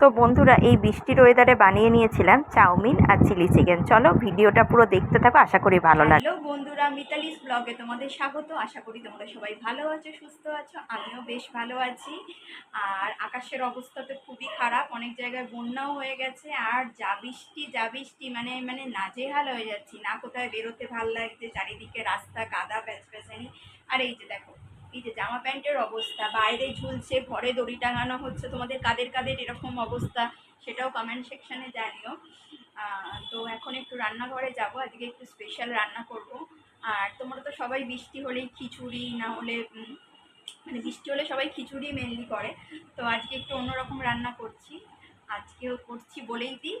তো বন্ধুরা, এই বৃষ্টির ওয়েদারে বানিয়ে নিয়েছিলাম চাউমিন আর চিলি চিকেন। চলো ভিডিওটা পুরো দেখতে থাকো, আশা করি ভালো লাগে হ্যালো বন্ধুরা, মিতালিস ব্লগে তোমাদের স্বাগত। আশা করি তোমরা সবাই ভালো আছো, সুস্থ আছো, আমিও বেশ ভালো আছি। আর আকাশের অবস্থা তো খুবই খারাপ, অনেক জায়গায় বন্যাও হয়ে গেছে। আর যা বৃষ্টি যা বৃষ্টি মানে মানে নাজেহাল হয়ে যাচ্ছি। না কোথায় বেরোতে ভালো লাগছে, চারিদিকে রাস্তা কাদা প্যাচপ্যাচানি। আর এই যে দেখো এই যে জামা প্যান্টের অবস্থা, বাইরে ঝুলছে, ঘরে দড়ি টাঙানো হচ্ছে, তোমাদের কাদের কাদের এরকম অবস্থা সেটাও কমেন্ট সেকশানে জানিও। তো এখন একটু রান্নাঘরে যাব, আজকে একটু স্পেশাল রান্না করব। আর তোমরা তো সবাই বৃষ্টি হলেই খিচুড়ি, না হলে মানে বৃষ্টি হলে সবাই খিচুড়ি মেনলি করে। তো আজকে একটু অন্যরকম রান্না করছি। আজকেও করছি বলেই দিই।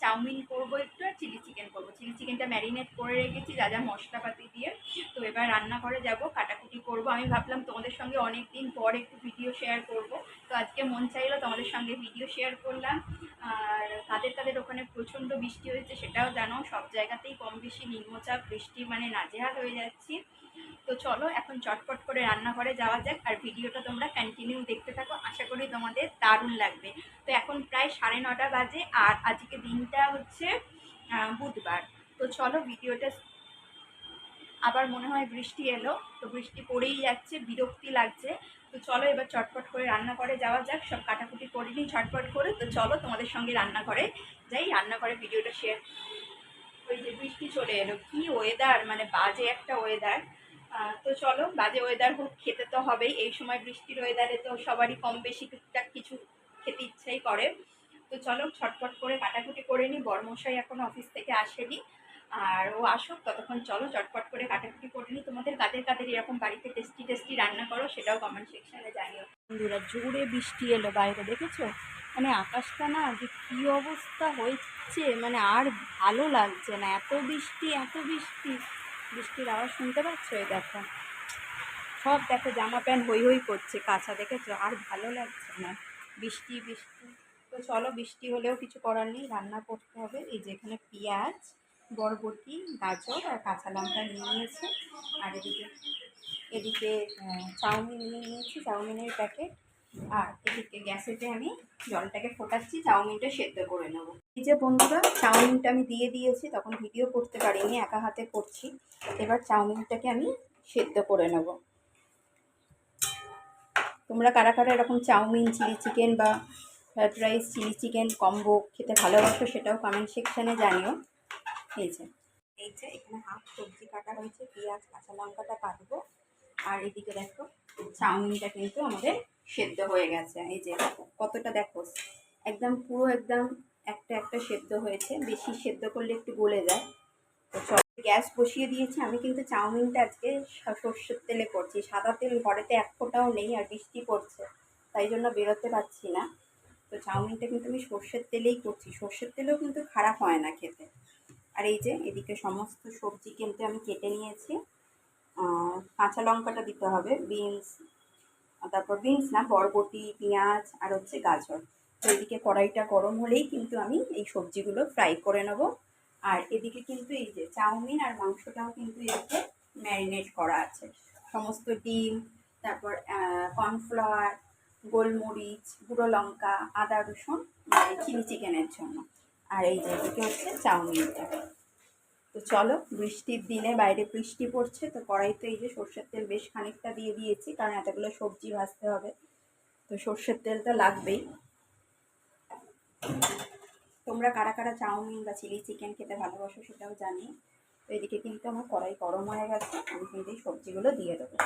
চাউমিন করব একটু আর চিলি চিকেন করব। চিলি চিকেনটা ম্যারিনেট করে রেখেছি, যা যা মশলাপাতি দিয়ে। তো এবার রান্নাঘরে যাব, কাটাকুটি করব। আমি ভাবলাম তোমাদের সঙ্গে অনেক দিন পর একটু ভিডিও শেয়ার করব। তো আজকে মন চাইলো তোমাদের সঙ্গে ভিডিও শেয়ার করলাম। আর কাদের কাদের ওখানে প্রচণ্ড বৃষ্টি হয়েছে সেটাও জানো। সব জায়গাতেই কম বেশি নিম্নচাপ, বৃষ্টি মানে নাজেহাল হয়ে যাচ্ছি। তো চলো এখন চটপট করে রান্নাঘরে যাওয়া যাক আর ভিডিওটা তোমরা কন্টিনিউ দেখতে থাকো। আশা করি তোমাদের দারুণ লাগবে। তো এখন প্রায় সাড়ে নটা বাজে আর আজকে দিনটা হচ্ছে বুধবার। তো চলো ভিডিওটা আবার মনে হয় বৃষ্টি এলো, তো বৃষ্টি পড়েই যাচ্ছে, বিরক্তি লাগছে। তো চলো এবার চটপট করে রান্না রান্নাঘরে যাওয়া যাক, সব কাটাকুটি করে নিই চটপট করে। তো চলো তোমাদের সঙ্গে রান্নাঘরে যাই, রান্নাঘরে ভিডিওটা শেয়ার ওই যে বৃষ্টি চলে এলো, কি ওয়েদার মানে বাজে একটা ওয়েদার তো চলো, বাজে ওয়েদার হোক, খেতে তো হবেই। এই সময় বৃষ্টির ওয়েদারে তো সবারই কম বেশি টুকটাক কিছু খেতে ইচ্ছাই করে। তো চলো ছটফট করে কাটাকুটি করে নিই। বরমশাই এখন অফিস থেকে আসেনি। আর ও আসুক, ততক্ষণ চলো, চটপট করে কাটাকুটি করে নিই। তোমাদের কাদের কাদের এরকম বাড়িতে টেস্টি টেস্টি রান্না করো, সেটাও কমেন্ট সেকশানে জানিও। বন্ধুরা, জোরে বৃষ্টি এলো, বাইরে দেখেছ? মানে আকাশটা না যে কী অবস্থা হয়েছে মানে আর ভালো লাগছে না। এত বৃষ্টি এত বৃষ্টি। বৃষ্টির আওয়াজ শুনতে পাচ্ছ? এই দেখো। সব দেখো, জামা প্যান্ট হই হই করছে কাঁচা দেখেছ? আর ভালো লাগছে না। বৃষ্টি বৃষ্টি। তো চলো, বৃষ্টি হলেও কিছু করার নেই, রান্না করতে হবে। এই যেখানে পেঁয়াজ বরবটি গাজর আর কাঁচা লঙ্কা নিয়ে নিয়েছি। আর এদিকে এদিকে চাউমিন নিয়ে নিয়েছি, চাউমিনের প্যাকেট। আর এদিকে গ্যাসেতে আমি জলটাকে ফোটাচ্ছি, চাউমিনটা সেদ্ধ করে নেব। এই যে বন্ধুরা, চাউমিনটা আমি দিয়ে দিয়েছি, তখন ভিডিও করতে পারিনি, একা হাতে করছি। এবার চাউমিনটাকে আমি সেদ্ধ করে নেব। তোমরা কারা কারা এরকম চাউমিন, চিলি চিকেন বা fried rice, chilli chicken combo খেতে ভালোবাসো সেটাও কমেন্ট সেকশানে জানিও। যে এই যে এখানে হাফ সবজি কাটা হয়েছে, পেঁয়াজ, কাঁচা লঙ্কাটা কাটবো। আর এদিকে দেখো চাউমিনটা কিন্তু আমাদের সেদ্ধ হয়ে গেছে। এই যে কতটা দেখো, একদম পুরো একদম একটা একটা সেদ্ধ হয়েছে। বেশি সেদ্ধ করলে একটু গলে যায়। তো চল, গ্যাস বসিয়ে দিয়েছি। আমি কিন্তু চাউমিনটা আজকে সর্ষের তেলে করছি। সাদা তেল ঘরেতে এক ফোঁটাও নেই আর বৃষ্টি পড়ছে। তাই জন্য বেরোতে পারছি না। তো চাউমিনটা কিন্তু আমি সর্ষের তেলেই করছি। সর্ষের তেলেও কিন্তু খারাপ হয় না খেতে। আর এই যে এদিকে সমস্ত সবজি কিন্তু আমি কেটে নিয়েছি। কাঁচা লঙ্কাটা দিতে হবে, বিনস তারপর বিনস না, বরবটি, পেঁয়াজ আর হচ্ছে গাজর। তো এদিকে কড়াইটা গরম হলেই কিন্তু আমি এই সবজিগুলো ফ্রাই করে নেব। আর এদিকে কিন্তু এই যে চাউমিন আর মাংসটাও কিন্তু এদিকে ম্যারিনেট করা আছে। সমস্ত ডিম, তারপর কর্নফ্লাওয়ার গোলমরিচ, গুঁড়ো লঙ্কা, আদা, রসুন চিলি চিকেনের জন্য। আর এই এদিকে হচ্ছে চাউমিনটা তো চলো, বৃষ্টির দিনে বাইরে বৃষ্টি পড়ছে, তো কড়াইতে এই যে সর্ষের তেল বেশ খানিকটা দিয়ে দিয়েছি, কারণ এতগুলো সবজি ভাজতে হবে। তো সর্ষের তেলটা লাগবেই। তোমরা কারা কারা চাউমিন বা চিলি চিকেন খেতে ভালোবাসো সেটাও জানি। তো এদিকে কিন্তু আমার কড়াই গরম হয়ে গেছে, আমি কিন্তু এই সবজিগুলো দিয়ে দেবো।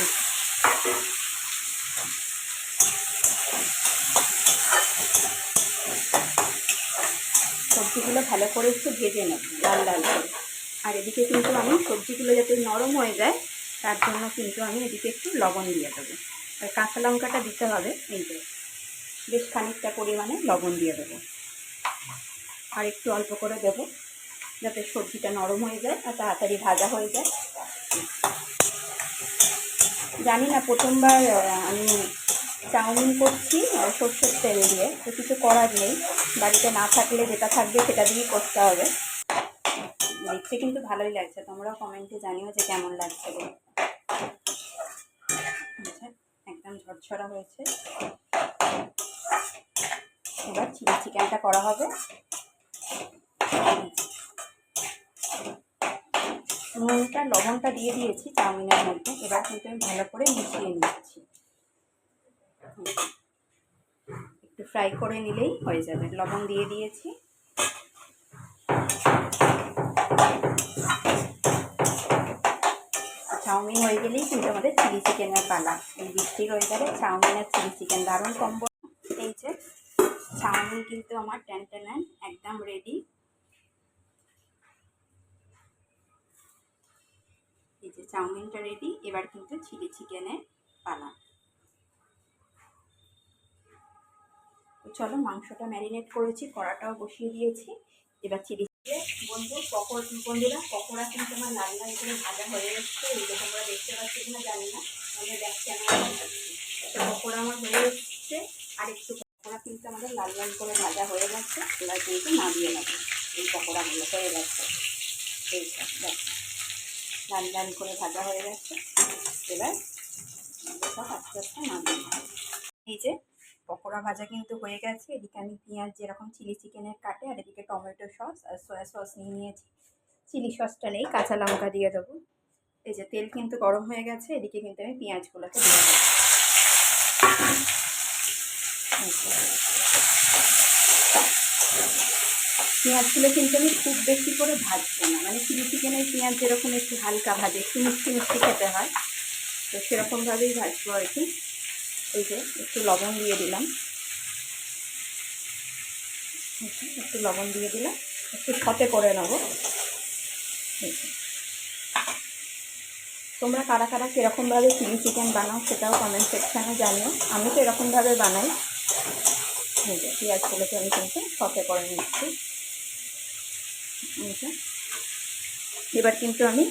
এই সবজিগুলো ভালো করে একটু ভেজে নেব, লাল লাল করে। আর এদিকে কিন্তু আমি সবজিগুলো যাতে নরম হয়ে যায়, তার জন্য কিন্তু আমি এদিকে একটু লবণ দিয়ে দেবো। আর কাঁচা লঙ্কাটা দিতে হবে, এই যে বেশ খানিকটা পরিমাণে লবণ দিয়ে দেবো। আর একটু অল্প করে দেবো, যাতে সবজিটা নরম হয়ে যায় আর তাড়াতাড়ি ভাজা হয়ে যায়। জানি না, প্রথমবার আমি চাউমিন করছি সর্ষের তেল দিয়ে, তো কিছু করার নেই। বাড়িতে না থাকলে যেটা থাকবে সেটা দিয়েই করতে হবে। দেখতে কিন্তু ভালোই লাগছে। তোমরাও কমেন্টে জানিও যে কেমন লাগছে বলে। ঝরঝরা হয়েছে। এবার চিলি চিকেনটা করা হবে। নুনটা, লবণটা দিয়ে দিয়েছি চাউমিনের মধ্যে। এবার কিন্তু আমি ভালো করে মিশিয়ে নিচ্ছি। একটু ফ্রাই করে নিলেই হয়ে যাবে। লবণ দিয়ে দিয়েছি। চাউমিন হয়ে গেলেই কিন্তু আমাদের চিলি চিকেনের পালা। এই বৃষ্টির ওয়েদারে চাউমিন আর চিলি চিকেন দারুণ কম্বো এই যে, চাউমিন কিন্তু আমার টেন টেন একদম রেডি এই যে, চাউমিনটা রেডি এবার কিন্তু চিলি চিকেনের পালা। চলো মাংসটা ম্যারিনেট করেছি, কড়াটাও বসিয়ে দিয়েছি। এবার চিলি বন্ধু, পকোড়, বন্ধুরা, পকোড়া কিন্তু আমার লাল লাল করে ভাজা হয়ে এসছে। এই যে তোমরা দেখতে পাচ্ছ কিনা জানি না। আমাদের ব্যাক চ্যানেল তো পকোড়া আমার হয়ে এসছে। আর একটু পকোড়া কিন্তু আমাদের লাল লাল করে ভাজা হয়ে গেছে। এবার কিন্তু নামিয়ে নেবে। এই পকোড়াগুলো হয়ে গেছে। এই সব লাল লাল করে ভাজা হয়ে গেছে। এবার সব আস্তে আস্তে নামিয়ে নেবে। এই যে পকোড়া ভাজা কিন্তু হয়ে গেছে। এদিকে আমি পেঁয়াজ যেরকম চিলি চিকেনের কাটে, আর এদিকে টমেটো সস আর সয়া সস নিয়ে নিয়েছি। চিলি সসটা নেই, কাঁচা লঙ্কা দিয়ে দেবো। এই যে তেল কিন্তু গরম হয়ে গেছে, এদিকে কিন্তু আমি পেঁয়াজগুলোকে দিয়ে দেবো। পেঁয়াজগুলো কিন্তু আমি খুব বেশি করে ভাজবো না। মানে চিলি চিকেনের পেঁয়াজ যেরকম একটু হালকা ভাজে, একটু মিষ্টি মিষ্টি খেতে হয়, তো সেরকমভাবেই ভাজবো আর কি। এই যে একটু লবণ দিয়ে দিলাম। একটু লবণ দিয়ে দিলাম। একটু সতে করে নেব। তোমরা কারা কারা কীরকমভাবে চিলি চিকেন বানাও সেটাও কমেন্ট সেকশানে জানিও। আমি তো এরকমভাবে বানাই। এই যে পেঁয়াজগুলোকে আমি কিন্তু সতে করে নিচ্ছি। এবার কিন্তু আমি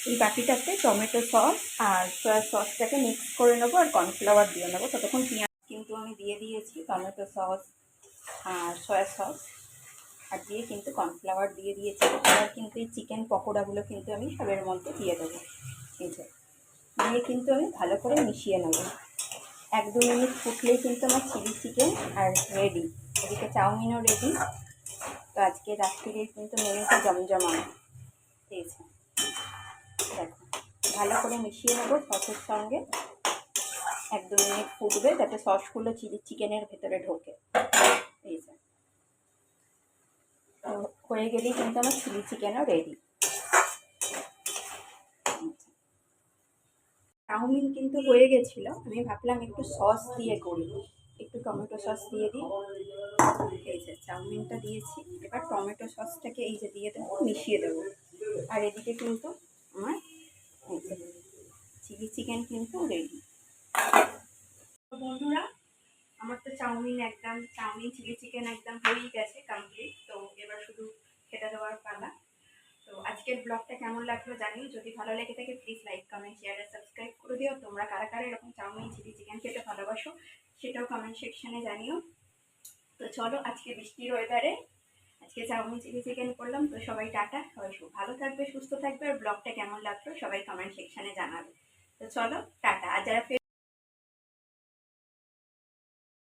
এই বাটিটাতে টমেটো সস আর সয়া সসটাকে মিক্স করে নেব আর কর্নফ্লাওয়ার দিয়ে নেব। ততক্ষণ পেঁয়াজ কিন্তু আমি দিয়ে দিয়েছি, টমেটো সস আর সয়া সস আর দিয়ে কিন্তু কর্নফ্লাওয়ার দিয়ে দিয়েছি। এবার কিন্তু এই চিকেন পকোড়াগুলো কিন্তু আমি সবের মধ্যে দিয়ে দেবো। যে, দিয়ে কিন্তু আমি ভালো করে মিশিয়ে নেব। এক দু মিনিট ফুটলেই কিন্তু আমার চিলি চিকেন আর রেডি এদিকে চাউমিনও রেডি তো আজকে রাত্রিরে কিন্তু মেনুটা জমজমানো পেয়েছে ভালো করে মিশিয়ে নেব সসের সঙ্গে। এক দু মিনিট ফুটবে যাতে সসগুলো চিলি চিকেনের ভেতরে ঢোকে। এই যে। হয়ে গেলেই কিন্তু আমার চিলি চিকেনও রেডি চাউমিন কিন্তু হয়ে গেছিল। আমি ভাবলাম একটু সস দিয়ে করি। একটু টমেটো সস দিয়ে দিই। এই যে চাউমিনটা দিয়েছি। এবার টমেটো সসটাকে এই যে দিয়ে দেবো, মিশিয়ে দেবো। আর এদিকে কিন্তু চিলি চিকেন কিন্তু রেডি বন্ধুরা, আমার তো চাউমিন একদম, চাউমিন, চিলি চিকেন একদম হয়েই গেছে কমপ্লিট তো এবার শুধু খেতে দেওয়ার পালা। তো আজকের ব্লগটা কেমন লাগল জানিও, যদি ভালো লেগে থাকে please like comment share subscribe করে দিও। তোমরা কারা কারা এরকম চাউমিন, চিলি চিকেন খেতে ভালোবাসো, সেটাও কমেন্ট সেকশনে জানিও। তো চলো আজকে বৃষ্টির ওয়েদারে আজকে চাউমিন চিলি চিকেন করলাম, তো সবাই টাটা, সবাই ভালো থাকবে, সুস্থ থাকবে, আর ব্লগটা কেমন লাগল সবাই কমেন্ট সেকশনে জানাবে। তো চলো, টাটা। আর যারা